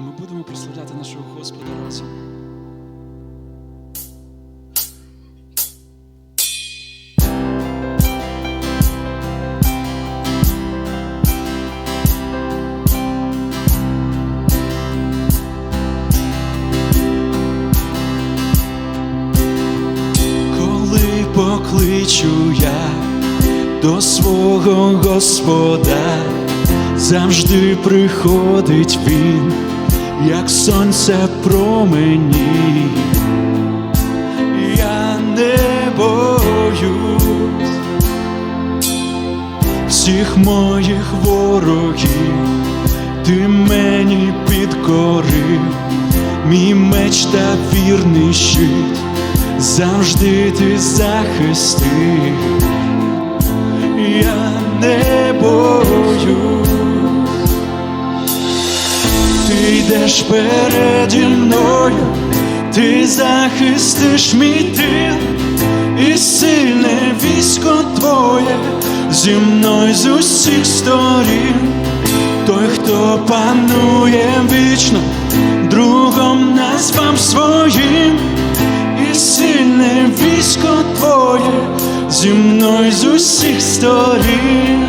і ми будемо прославляти нашого Господа разом. Коли покличу я до свого Господа, завжди приходить він, як сонце промені. Я не боюсь всіх моїх ворогів, ти мені підкорив, мій меч та вірний щит, завжди ти захистив, я не боюсь, ти йдеш переді мною, ти захистиш мій тил, і сильне військо твоє зі мною з усіх сторін, той, хто панує вічно, другом назвав своїм, і сильне військо твоє зі мною з усіх сторін.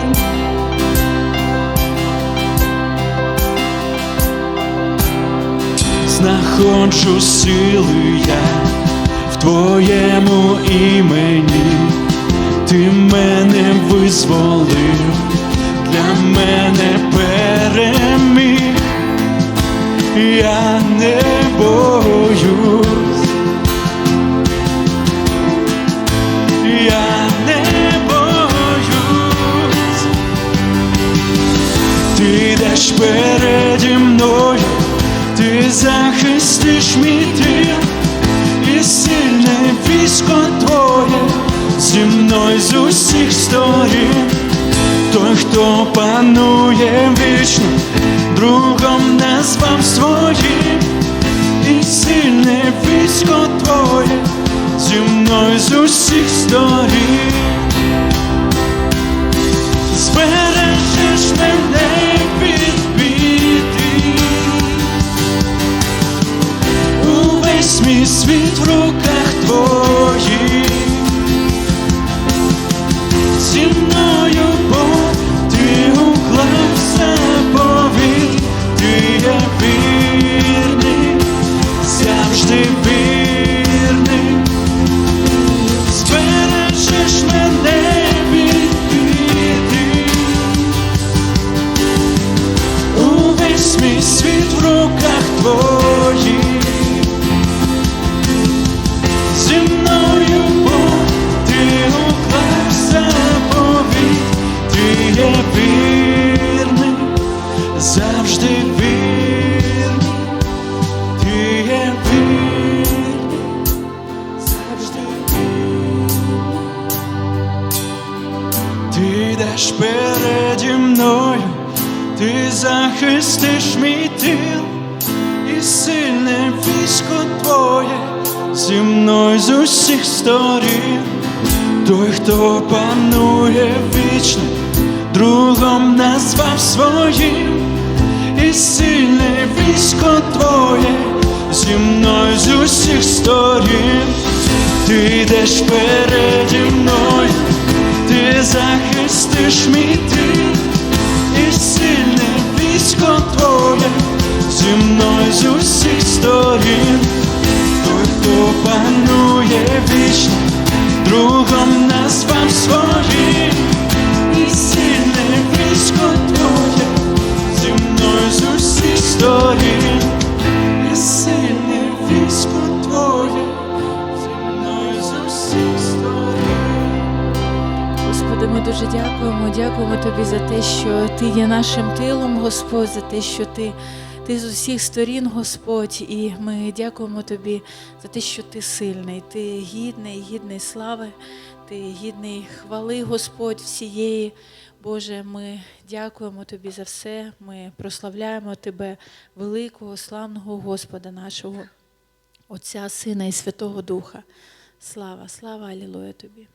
Знаходжу сили я в твоєму імені, ти мене визволив, для мене переміг, я не захистиш мій тил, і сильне військо твоє зі мною з усіх сторін, той, хто панує вічно, другом назвав своїм, і сильне військо твоє зі мною з усіх сторін. Збережеш мене Увесь мій світ в руках твоїх, захистиш мій тил, і сильне військо твоє зі мною з усіх сторін, той, хто панує вічно, другом назвав своїм, і сильне військо твоє зі мною з усіх сторін, ти йдеш переді мною, ти захистиш мій тил, і сильне військо твоє зі мною з усіх сторін, той, хто панує вічно, другом назвав своїм, дякуємо. Дякуємо Тобі за те, що Ти є нашим тилом, Господь, за те, що Ти, ти з усіх сторін, Господь, і ми дякуємо Тобі за те, що Ти сильний, Ти гідний, гідний слави, Ти гідний хвали, Господь, всієї. Боже, ми дякуємо Тобі за все. Ми прославляємо Тебе, великого, славного Господа нашого, Отця, Сина і Святого Духа. Слава, слава, Алілуя Тобі.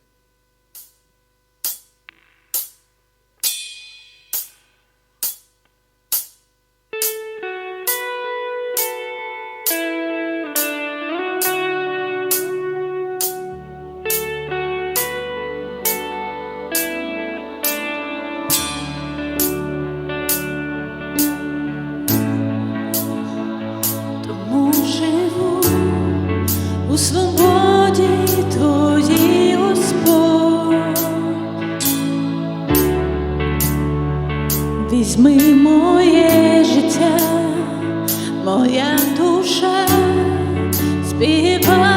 People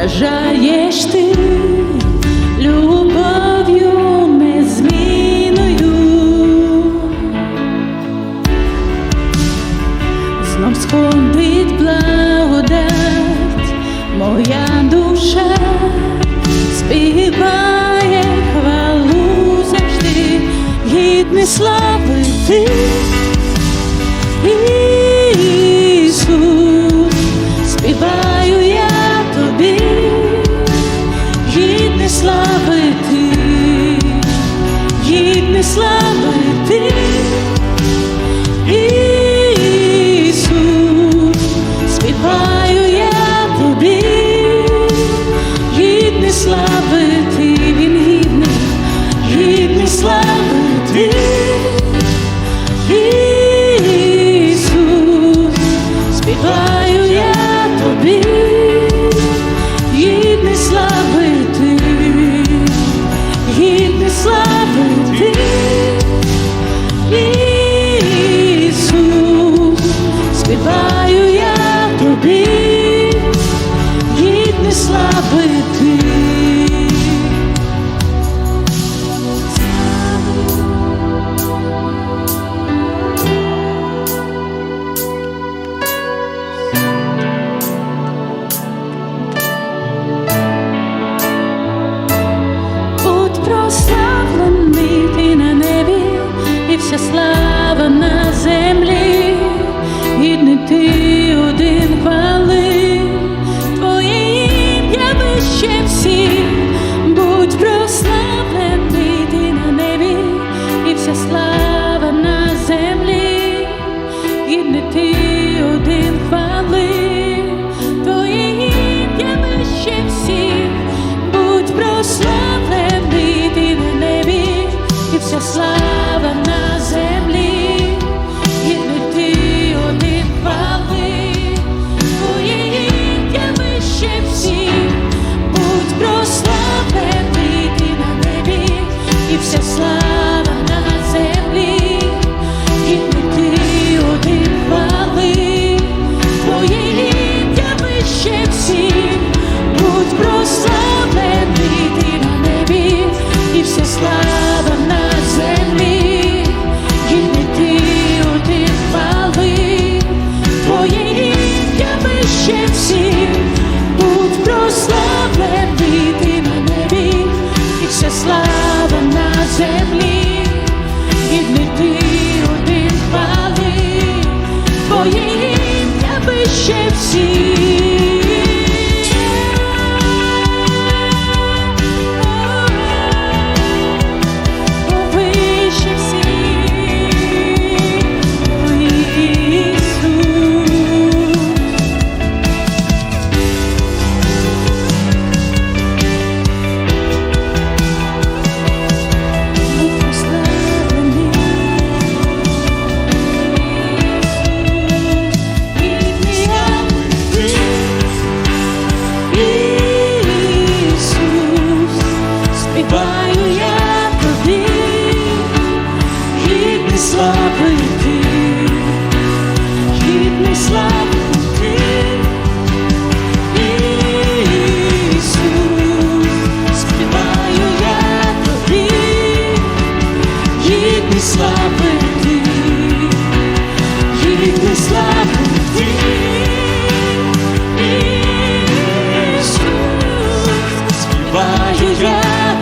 Поражаешь ты Islândia.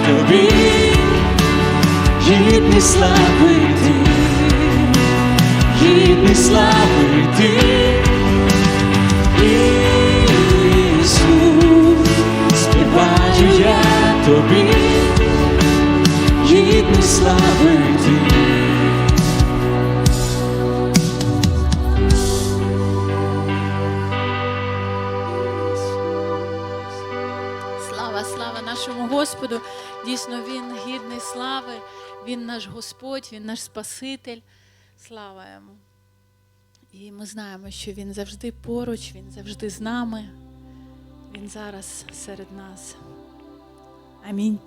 тобі, гідний слабий ти, гідний слави ти, Ісус, я тобі, гідний слави ти. Дійсно, Він гідний слави, Він наш Господь, Він наш Спаситель. Слава Йому. І ми знаємо, що Він завжди поруч, Він завжди з нами, Він зараз серед нас. Амінь.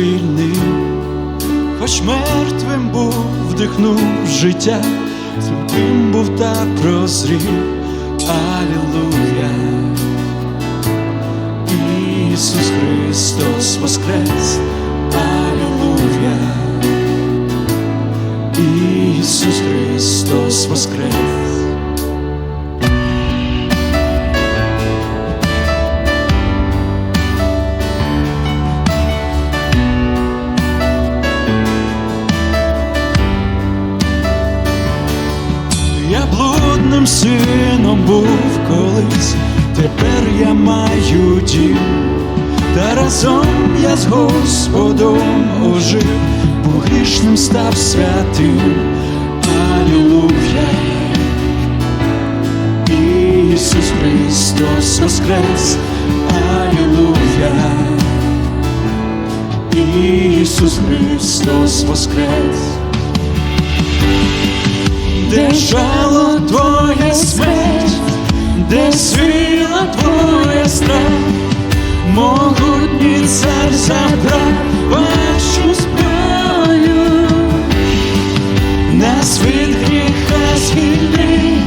Звільнив, хоч мертвим був, вдихнув життя, сліпим був та прозрів. Алілуя. Ісус Христос воскрес, Алілуя. Ісус Христос воскрес. Сином був колись, тепер я маю дім, та разом я з Господом ожив, бо грішним став святим. Алілуя. Ісус Христос воскрес, Алілуя. Ісус Христос воскрес де жало твоя смерть, страх, могутній цар забрав вашу зброю, нас від гріха звільнив,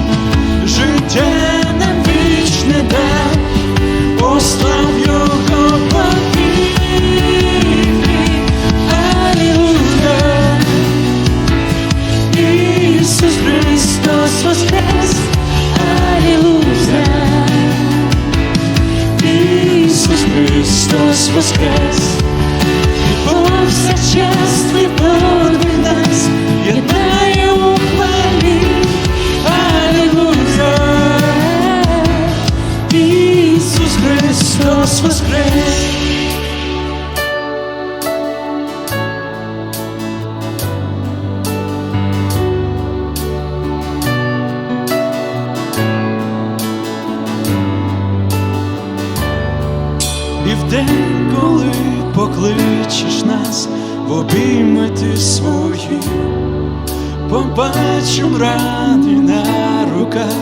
життя нам вічне дав, послав Христос воскрес, і повсякчас твій подвиг руках,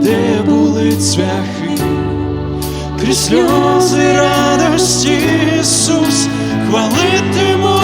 де були цвяхи, крізь сльози радості Ісус, хвалитиму